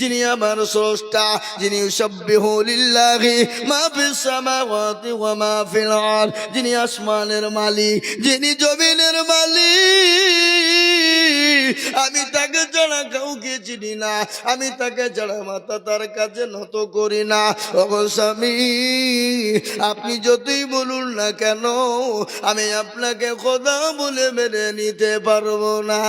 যিনি আমার স্রষ্টা, যিনি সাব্বিহু লিল্লাহি, মা ফিস সামাওয়াতি ওয়া মা ফিল আরদ, যিনি আসমানের মালিক, যিনি জমিনের মালিক। আমি তাকে ছাড়া কাউকে চিনি না, আমি তাকে ছাড়া মাথা তার কাছে নত করি না। স্বামী, আপনি যতই বলুন না কেন, আমি আপনাকে খোদা বলে মেনে নিতে পারব না।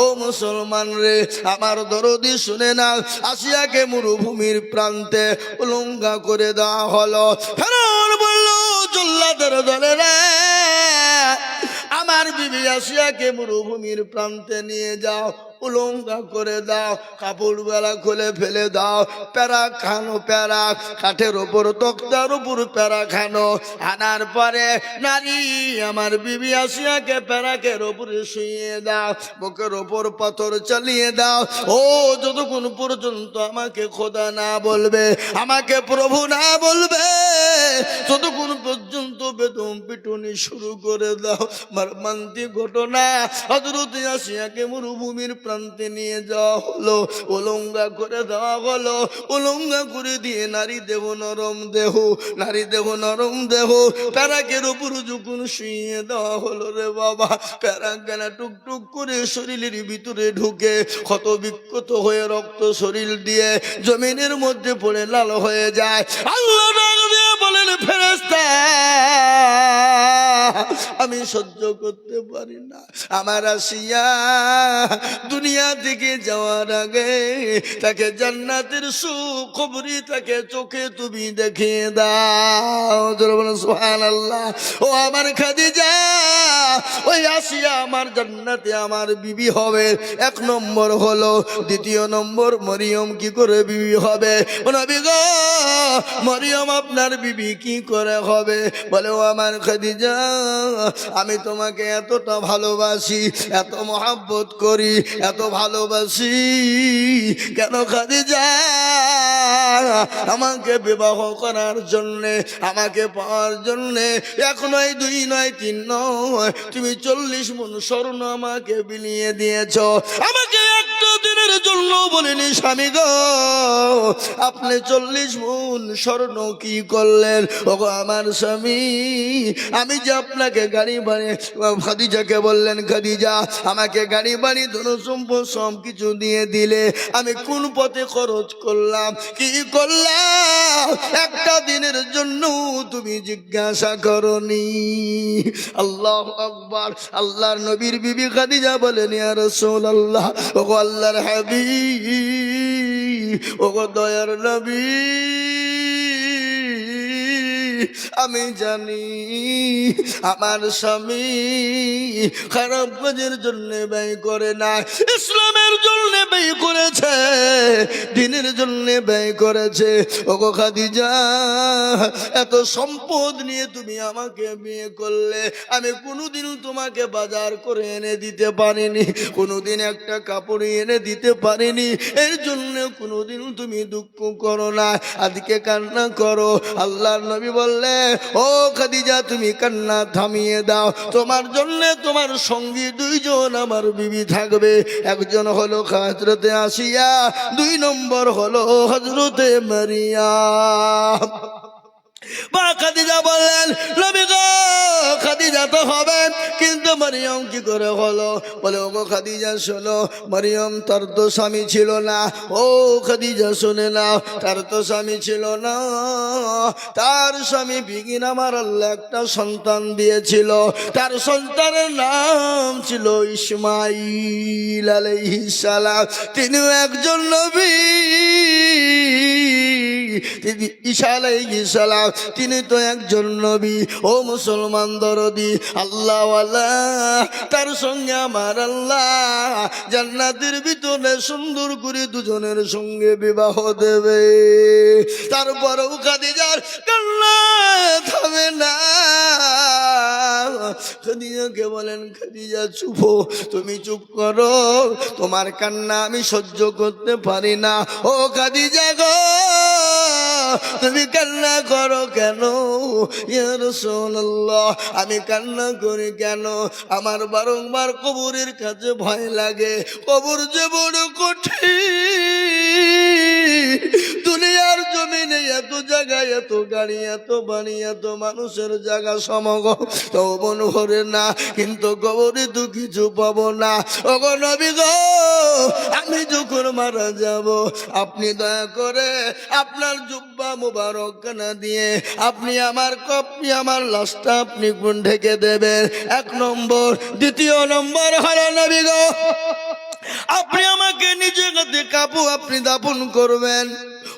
ও মুসলমান রে, আমার দরদি শুনে না আসিয়াকে মরুভূমির প্রান্তে উলঙ্গা করে দেওয়া হলো। ফেরাউন বলল জল্লাদের দলে রে আসিয়াকে মরুভূমির প্রান্তে নিয়ে যাও, উলঙ্গা করে দাও কাপড় বেলা খুলে ফেলে দাও, প্যারা খানো, প্যারা, কাঠের ওপর তক্তার উপর প্যারা খানো। আনার পরে নারী আমার বিবি আসিয়াকে প্যারাকের ওপরে শুয়ে দাও, বুকের ওপর পাথর চালিয়ে দাও। ও, যতক্ষণ পর্যন্ত আমাকে খোদা না বলবে, আমাকে প্রভু না বলবে ততক্ষণ পর্যন্ত বেদম পিটুনি শুরু করে দাও মর্মান্তিক ঘটনা। হজরত আসিয়াকে মরুভূমির প্রান্তে নিয়ে যাওয়া হলো। উলঙ্গা করে দেওয়া হলো। উলঙ্গা করে দিয়ে নারী দেহ, নরম দেহ, নারী দেহ, নরম দেহ, প্যারাকের উপর যখন শুয়ে দেওয়া হলো রে বাবা টুকটুক করে শরীরের ভিতরে ঢুকে ক্ষত বিক্ষত হয়ে রক্ত শরীর দিয়ে জমিনের মধ্যে পড়ে লাল হয়ে যায়। আল্লাহ বলেন ফেরেস্তা আমি সহ্য করতে পারি না। আমার আসিয়া দুনিয়া থেকে যাওয়ার আগে তাকে জান্নাতের সুখবরি তাকে চোখে তুমি দেখিয়ে দাও। সুহান আল্লাহ ও আমার খাদিজা, ওই আসিয়া আমার জান্নাতে আমার বিবি হবে। এক নম্বর হলো, দ্বিতীয় নম্বর মরিয়ম কি করে বিবি হবে? মরিয়ম আপনার বিবি কি করে হবে? বলে, ও আমার খাদিজা আমি তোমাকে এতটা ভালোবাসি, এত মহাব্বত করি, এত ভালোবাসি। কেন খাদিজা? আমাকে বিবাহ করার জন্যে, আমাকে পাওয়ার জন্যে, এক নয়, দুই নয়, তিন নয়, তুমি চল্লিশ মন স্বর্ণ আমাকে বিলিয়ে দিয়েছ। আমাকে জন্য বলিনি স্বামী গো। আপনি চল্লিশ মন স্বর্ণ কি করলেন? ওগো আমার স্বামী, আমি যে আপনাকে গাড়ি বাড়ি খাদিজাকে বললেন, খাদিজা, আমাকে গাড়ি বাড়ি ধন সম্পদ সব কিছু দিয়ে দিলে আমি কোন পথে খরচ করলাম? কি করলাম? একটা দিনের জন্য তুমি জিজ্ঞাসা করনি। আল্লাহ আকবার। আল্লাহর নবীর বিবি খাদিজা বলেন, ইয়া রাসূলুল্লাহ। ওগো আল্লাহর হাবিব ওগো দয়ার নবী। আমি জানি আমার স্বামী খারাপ কাজের জন্য ব্যয় করে না, ইসলামের জন্য ব্যয় করেছে, দিনের জন্য ব্যয় করেছে। ওগো খাদিজা, এত সম্পদ নিয়ে তুমি আমাকে বিয়ে করলে, আমি কোনোদিন তোমাকে বাজার করে এনে দিতে পারিনি, কোনোদিন একটা কাপড় এনে দিতে পারিনি, এর জন্য কোনোদিন তুমি দুঃখ করো না। আজকে কান্না করো, আল্লাহর নবী বললে, ও খাদিজা, তুমি কান্না থামিয়ে দাও। তোমার জন্য তোমার সঙ্গী দুইজন আমার বিবি থাকবে। একজন হলো হজরতে আসিয়া, দুই নম্বর হলো হজরতে মারিয়া। মা খাদিজা বললেন, নবী গো, খাদিজা তো হবে, কিন্তু মরিয়ম কি করে হলো? বলে ও খাদিজা, শোনো, মরিয়ম তার তো স্বামী ছিল না। ও খাদিজা, শুনে না, তার তো স্বামী ছিল না। তার স্বামী বিগিন আমার আল্লাহ একটা সন্তান দিয়েছিল। তার সন্তানের নাম ছিল ইসমাইল আলাইহিস সালাম। তিনিও একজন নবী। তিনি ঈশা আলাইহিস সালাম, তিনি তো একজন নবী। ও মুসলমান দরদি, আল্লাহ তার সঙ্গে আমার আল্লাহ। জান্নাতের ভিতরে সুন্দর করে দুজনের সঙ্গে বিবাহ দেবে। তারপরেও খাদিজার কান্না থামে না। খাদিজাকে বলেন, খাদিজা, চুপ তুমি চুপ করো, তোমার কান্না আমি সহ্য করতে পারি না। ও খাদিজা গো তুমি কান্না করো কেন? ইয়া রাসূলুল্লাহ, আমি কান্না করি কেন? আমার বারংবার কবরের কাছে ভয় লাগে। কবর যে বড় কঠিন। জায়গায় এত গাড়ি, এত বাড়ি, এত মানুষের জায়গা সমগ তো মন ভরে না, কিন্তু কবরে তো কিছু পাবো না। ওগো নবী গো, আমি যখন মারা যাব, আপনি দয়া করে আপনার জুব্বা মুবারক না দিয়ে আপনি আমার কপনি আমার লাশটা আপনি গুণ ঢেকে দেবেন? এক নম্বর। দ্বিতীয় নম্বর হলো নবী গো আপনি আমাকে নিজে হাতে কাপু আপনি দাপন করবেন।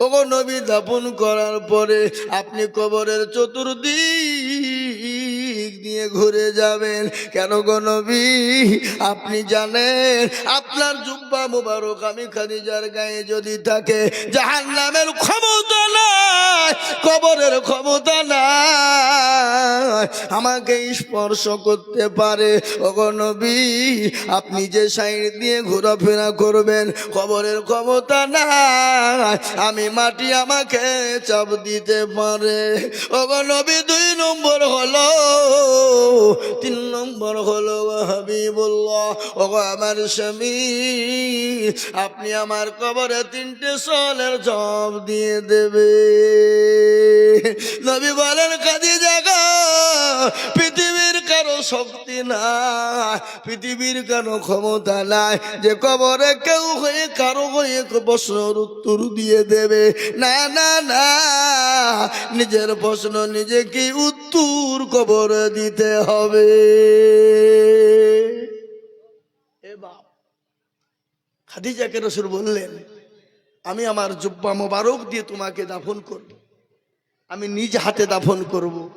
ওগো নবী দাপন করার পরে আপনি কবরের চতুর্দিক দিয়ে ঘুরে যাবেন। কেন গো আপনি জানেন, আপনার জুব্বা মুবারক আমি খাদিজার গায়ে যদি থাকে জাহান নামের ক্ষমতা নাই, কবরের ক্ষমতা নাই। আমাকে স্পর্শ করতে পারে। ওগো নবী, আপনি যে সাইড দিয়ে ঘোরাফেরা করবেন খবরের ক্ষমতা নাই। আমি মাটি আমাকে চাপ দিতে পারে। ওগো নবী, দুই নম্বর হলো তিন নম্বর হলো আমার স্বামী, আপনি আমার কবরে তিনটে সলের জব দিয়ে দেবে। নবী বলেন কাজে জাগা পৃথিবীর শক্তি নাই। পৃথিবীর কারও ক্ষমতা নাই? যে কবরে কেউ হয়ে কারও হয়ে প্রশ্নের উত্তর দিয়ে দেবে। না না না, নিজের প্রশ্ন নিজেকে উত্তর কবরে দিতে হবে। এ বাপ খাদিজাকে রসুর বললেন, আমি আমার জুব্বা মোবারক দিয়ে তোমাকে দাফন করব। আমি নিজ হাতে দাফন করব।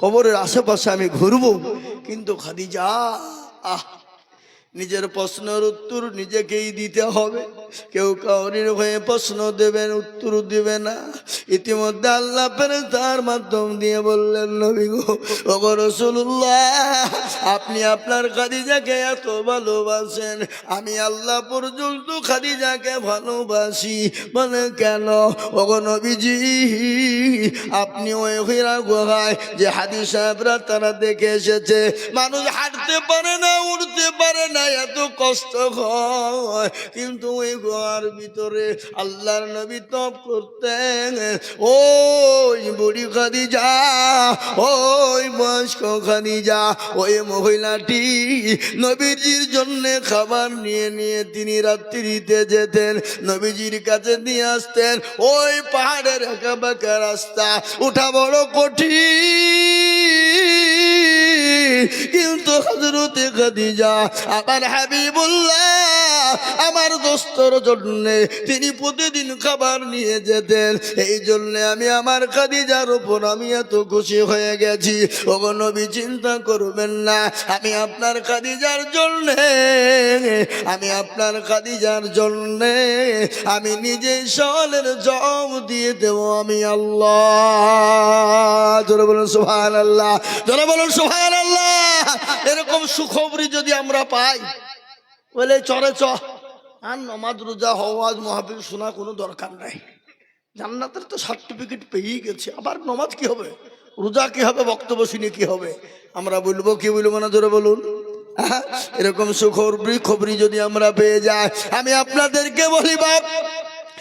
কবরের আশেপাশে আমি ঘুরব কিন্তু খাদিজা আহ নিজের প্রশ্নের উত্তর নিজেকেই দিতে হবে। কেউ কাউরির হয়ে প্রশ্ন দেবেন, উত্তর দিবে না। ইতিমধ্যে আল্লাহ পেরে তার মাধ্যম দিয়ে বললেন, নবী গো আপনি আপনার খাদিজাকে এত ভালোবাসেন। আমি আল্লাহ পর্যন্ত খাদিজাকে ভালোবাসি। মানে কেন? ওগো নবীজি, আপনি ওই হীরা গুহায় যে হাদি সাহেবরা তারা দেখে এসেছে। মানুষ হাঁটতে পারে না উঠতে পারে না এত কষ্ট হয়। কিন্তু ওই গুহার ভিতরে আল্লাহর নবী তপ করতেন। ওই বুড়ি খাদিজা, ওই বয়স্ক খাদিজা, ওই মহিলাটি নবীজির জন্য খাবার নিয়ে নিয়ে তিনি রাত্রিতে যেতেন, নবীজির কাছে নিয়ে আসতেন। ওই পাহাড়ের একা বাঁকা রাস্তা, উঠা বড় কঠিন। কিন্তু হজরতে খাদিজা আমার হাবিবুল্লাহ আমার দোস্তর জন্য তিনি প্রতিদিন খাবার নিয়ে যেতেন। এই জন্য আমি আমার খাদিজার উপর আমি এত খুশি হয়ে গেছি। ওগো নবী, চিন্তা করবেন না, আমি আপনার খাদিজার জন্য, আমি আপনার খাদিজার জন্য, আমি নিজে সলের জম দিয়ে দেব আমি আল্লাহ। বলুন সুহান আল্লাহ বলুন সুহান আল্লাহ এরকম সুখবরি যদি আমরা পাই বলে চরে চ। আর নমাজ, রোজা, হওয়াজ মহাবীর শোনা কোনো দরকার নাই। জান্নাতের তো সার্টিফিকেট পেয়েই গেছে। আবার নমাজ কি হবে? রোজা কি হবে? বক্তব্য শুনে কি হবে? আমরা বলব, কি বলব না, ধরে বলুন। হ্যাঁ? এরকম সুখবরি খবরি যদি আমরা পেয়ে যাই। আমি আপনাদেরকে বলি, বাপ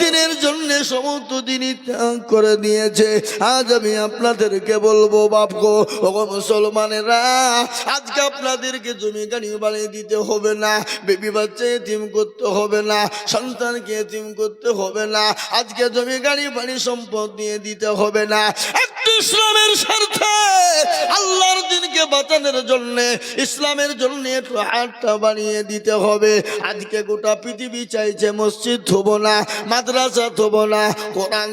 দিনের জন্য সমস্ত দিনই ত্যাগ করে দিয়েছে। আজ আমি আপনাদেরকে বলব, বাপ গো মুসলমানেরা, আজকে আপনাদেরকে জমি গাড়ি বানিয়ে দিতে হবে না, বেবি বাচ্চা এতিম করতে হবে না, সন্তানকে এতিম করতে হবে না, আজকে জমি গাড়ি বাড়ি সম্পদ দিয়ে দিতে হবে না। একটু ইসলামের স্বার্থে, আল্লাহর দিনকে বাঁচানোর জন্য, ইসলামের জন্য একটু হাতটা বানিয়ে দিতে হবে। আজকে গোটা পৃথিবী চাইছে মসজিদ থবো না মাদ্রাসা তো না কোরআন